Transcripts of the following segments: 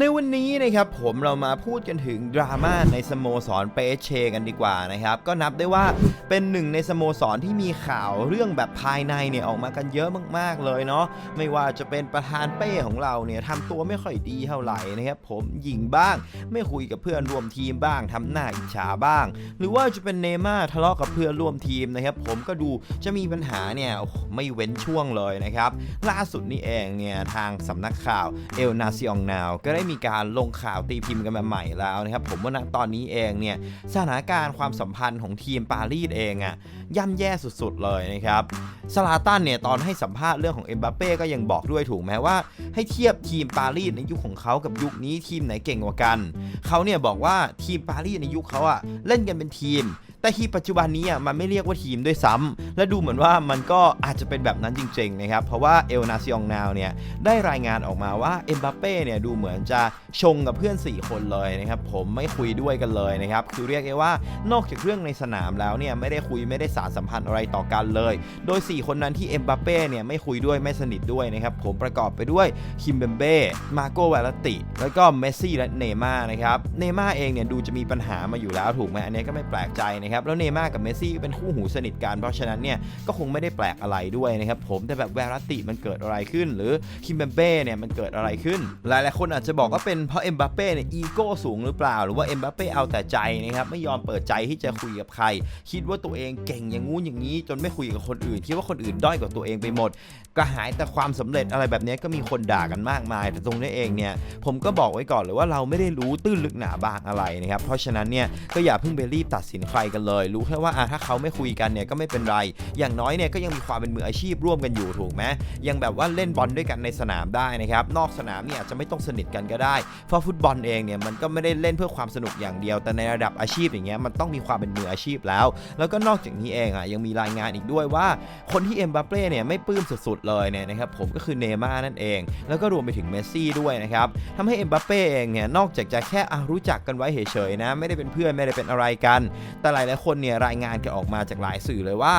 ในวันนี้นะครับผมเรามาพูดกันถึงดราม่าในสโมสรเปเชกันดีกว่านะครับ ก็นับได้ว่าเป็นหนึ่งในสโมสรที่มีข่าวเรื่องแบบภายในเนี่ยออกมากันเยอะมาก ๆ เลยเนาะไม่ว่าจะเป็นประธานเป้ของเราเนี่ยทำตัวไม่ค่อยดีเท่าไหร่นะครับผมหยิงบ้างไม่คุยกับเพื่อนร่วมทีมบ้างทำหน้าอิจฉาบ้าง หรือว่าจะเป็นเนม่าทะเลาะกับเพื่อนร่วมทีมนะครับผมก็ดูจะมีปัญหาเนี่ยไม่เว้นช่วงเลยนะครับล่าสุดนี่เองเนี่ยทางสำนักข่าวเอลนาซิองนาวก็ได้มีการลงข่าวตีพิมพ์กันมาใหม่แล้วนะครับ ผมว่าณตอนนี้เองเนี่ยสถานการณ์ความสัมพันธ์ของทีมปารีสเองอะย่ำแย่สุดๆเลยนะครับสลาตันเนี่ยตอนให้สัมภาษณ์เรื่องของเอ็มบัปเป้ก็ยังบอกด้วยถูกไหมว่า ให้เทียบทีมปารีสในยุคของเขากับยุคนี้ทีมไหนเก่งกว่ากัน เขาเนี่ยบอกว่าทีมปารีสในยุคเขาอะเล่นกันเป็นทีมแต่ทีมปัจจุบันนี้อะมันไม่เรียกว่าทีมด้วยซ้ำและดูเหมือนว่ามันก็อาจจะเป็นแบบนั้นจริงๆนะครับเพราะว่าเอลนาซิองนาวเนี่ยได้รายงานออกมาว่าเอ็มบัปเป้เนี่ยดูเหมือนจะชงกับเพื่อน 4 คนเลยนะครับผมไม่คุยด้วยกันเลยนะครับคือเรียกได้ว่านอกจากเรื่องในสนามแล้วเนี่ยไม่ได้คุยไม่ได้สารสัมพันธ์อะไรต่อกันเลย โดย 4 คนนั้นที่เอ็มบัปเป้เนี่ยไม่คุยด้วยไม่สนิทด้วยนะครับผมประกอบไปด้วยคิมเบมเบ้มาโกวาลติ แล้วก็เมสซี่และเนย์ม่านะครับเนย์ม่าเองเนี่ยดูจะมีปัญหามาอยู่แล้วถูกไหมอันนี้ก็ไม่แปลกใจนะครับแล้วเนย์ม่าร์กับเมสซี่เป็นคู่หูสนิทกันเพราะฉะนั้นเนี่ยก็คงไม่ได้แปลกอะไรด้วยนะครับผมแต่แบบแวรติมันเกิดอะไรขึ้น หรือคิมเบมเบ้เนี่ยมันเกิดอะไรขึ้น หลายๆคนอาจจะบอกว่าเป็นเพราะเอ็มบัปเป้เนี่ยอีโก้สูงหรือเปล่า หรือว่าเอ็มบัปเป้เอาแต่ใจนะครับไม่ยอมเปิดใจที่จะคุยกับใคร คิดว่าตัวเองเก่งอย่างงู้นอย่างนี้ จนไม่คุยกับคนอื่นคิดว่าคนอื่นด้อยกว่าตัวเองไปหมดกระหายแต่ความสำเร็จอะไรแบบนี้ก็มีคนด่ากันมากมาย แต่ตรงนี้เองเนี่ยผมก็บอกไว้ก่อนเลยว่าเราไม่ได้รู้ตื้นลึกหนาบางอะไรนะครับเพราะฉะนั้นเนี่ยก็อย่าเพิ่งไปรีบตัดสินใครกันเลย รู้แค่ว่าอะถ้าเขาไม่คุยกันเนี่ยก็ไม่เป็นไร อย่างน้อยเนี่ยก็ยังมีความเป็นมืออาชีพร่วมกันอยู่ถูกไหมยังแบบว่าเล่นบอลด้วยกันในสนามได้นะครับ นอกสนามเนี่ยจะไม่ต้องสนิทกันก็ได้ เพราะฟุตบอลเองเนี่ยมันก็ไม่ได้เล่นเพื่อความสนุกอย่างเดียว แต่ในระดับอาชีพอย่างเงี้ยมันต้องมีความเป็นมืออาชีพแล้ว แล้วก็นอกจากนี้เองอะยังมีรายงานอีกด้วยว่า คนที่เอ็มบัปเป้เนี่ยไม่ปลื้มสุดๆเลยเนี่ยนะครับผมก็คือเนย์ม่าร์นั่นเอง แล้วก็รวมไปถึงเมสซี่ด้วยนะครับทำให้เอ็มบัปเป้เองเนี่ยนอกจากจะแค่อะรู้จักกันไว้เฉยๆนะ ไม่ได้เป็นเพื่อนไม่ได้เป็นอะไรกัน แต่หลายๆคนเนี่ยรายงานกันออกมาจากหลายสื่อเลยว่า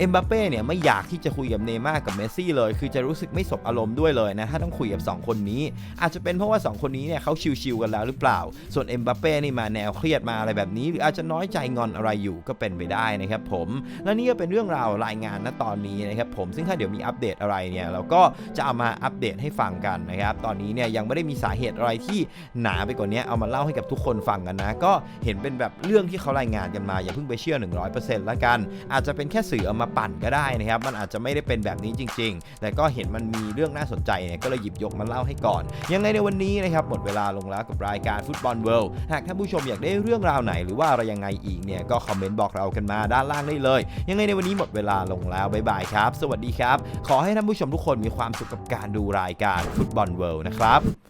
เอ็มบัปเป้เนี่ยไม่อยากที่จะคุยกับเนย์ม่าร์กับเมสซี่เลย คือจะรู้สึกไม่สบอารมณ์ด้วยเลยนะ ถ้าต้องคุยกับ 2 คนนี้ อาจจะเป็นเพราะว่า 2 คนนี้เนี่ยเขาชิวๆกันแล้วหรือเปล่า ส่วนเอ็มบัปเป้นี่มาแนวเครียดมาอะไรแบบนี้ หรืออาจจะน้อยใจงอนอะไรอยู่ก็เป็นไปได้นะครับผม และนี่ก็เป็นเรื่องราวรายงานณตอนนี้นะครับผม ซึ่งถ้าเดี๋ยวมีอัปเดตอะไรเนี่ยเราก็จะเอามาอัปเดตให้ฟังกันนะครับ ตอนนี้เนี่ยยังไม่ได้มีสาเหตุอะไรที่หนาไปกว่านี้ เอามาเล่าให้กับทุกคนฟังกันนะ ก็เห็นเป็นแบบเรื่องที่เขารายงานกันมา อย่าเพิ่งไปเชื่อ 100%ละกัน อาจจะเป็นแค่สื่อเอามาปั่นก็ได้นะครับ มันอาจจะไม่ได้เป็นแบบนี้จริง ๆ แต่ก็เห็นมันมีเรื่องน่าสนใจเนี่ยก็เลยหยิบยกมาเล่าให้ก่อน ยังไงในวันนี้นะครับหมดเวลาลงแล้วกับรายการฟุตบอลเวิลด์หากท่านผู้ชมอยากได้เรื่องราวไหนหรือว่าอะไรยังไงอีกเนี่ยก็คอมเมนต์บอกเรากันมาด้านล่างได้เลย ยังไงในวันนี้หมดเวลาลงแล้วบ๊ายบายครับ สวัสดีครับ ขอให้ท่านผู้ชมทุกคนมีความสุขกับการดูรายการฟุตบอลเวิลด์นะครับ